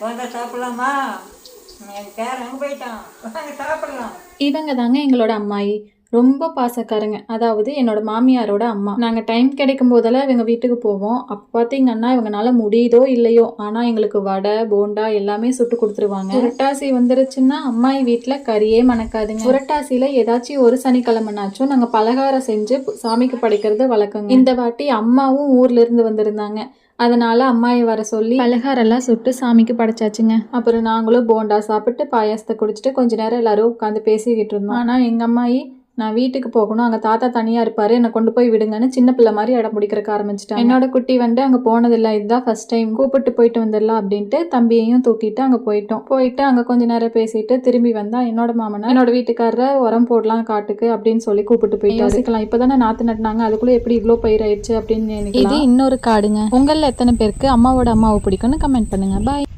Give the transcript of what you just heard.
வாங்க சாப்பிடலாமா? என் பேர் அங்கே போயிட்டான்? வாங்க சாப்பிடலாம். இவங்க தாங்க எங்களோட அம்மாயி. ரொம்ப பாசக்காரங்க. அதாவது என்னோட மாமியாரோட அம்மா. நாங்கள் டைம் கிடைக்கும் போதெல்லாம் இவங்க வீட்டுக்கு போவோம். அப்போ பார்த்தீங்கன்னா இவங்கனால முடியுதோ இல்லையோ ஆனால் எங்களுக்கு வடை போண்டா எல்லாமே சுட்டு கொடுத்துருவாங்க. புரட்டாசி வந்துருச்சுன்னா அம்மாயி வீட்டில் கறியே மணக்காதுங்க. புரட்டாசியில் ஏதாச்சும் ஒரு சனிக்கிழமைனாச்சும் நாங்கள் பலகாரம் செஞ்சு சாமிக்கு படைக்கிறது வழக்கங்க. இந்த வாட்டி அம்மாவும் ஊர்ல இருந்து வந்திருந்தாங்க. அதனால அம்மாயை வர சொல்லி பலகாரெல்லாம் சுட்டு சாமிக்கு படைச்சாச்சுங்க. அப்புறம் நாங்களும் போண்டா சாப்பிட்டு பாயாசத்தை குடிச்சிட்டு கொஞ்ச நேரம் எல்லாரும் உட்காந்து பேசிக்கிட்டு இருந்தோம். ஆனால் எங்கள் அம்மாயி நான் வீட்டுக்கு போகணும். அங்கே தாத்தா தனியாக இருப்பார். என்னை கொண்டு போய் விடுங்கன்னு சின்ன பிள்ளை மாதிரி இடம் பிடிக்கிறக்க ஆரம்பிச்சிட்டாங்க. என்னோட குட்டி வந்து அங்கே போனதில்லை. இதுதான் ஃபர்ஸ்ட் டைம் கூப்பிட்டு போயிட்டு வந்துடலாம் அப்படின்ட்டு தம்பியையும் தூக்கிட்டு அங்கே போயிட்டோம். போயிட்டு அங்கே கொஞ்ச நேரம் பேசிட்டு திரும்பி வந்தா என்னோட மாமனா என்னோட வீட்டுக்காரரை உரம் போடலாம் காட்டுக்கு அப்படின்னு சொல்லி கூப்பிட்டு போயிட்டு யோசிக்கலாம். இப்போதானே நாற்று நட்டினாங்க. அதுக்குள்ளே எப்படி இவ்வளோ பயிர் ஆயிடுச்சு அப்படின்னு இது இன்னொரு காடுங்க. உங்களில் எத்தனை பேருக்கு அம்மாவோட அம்மாவை பிடிக்கும்னு கமெண்ட் பண்ணுங்க. பாய்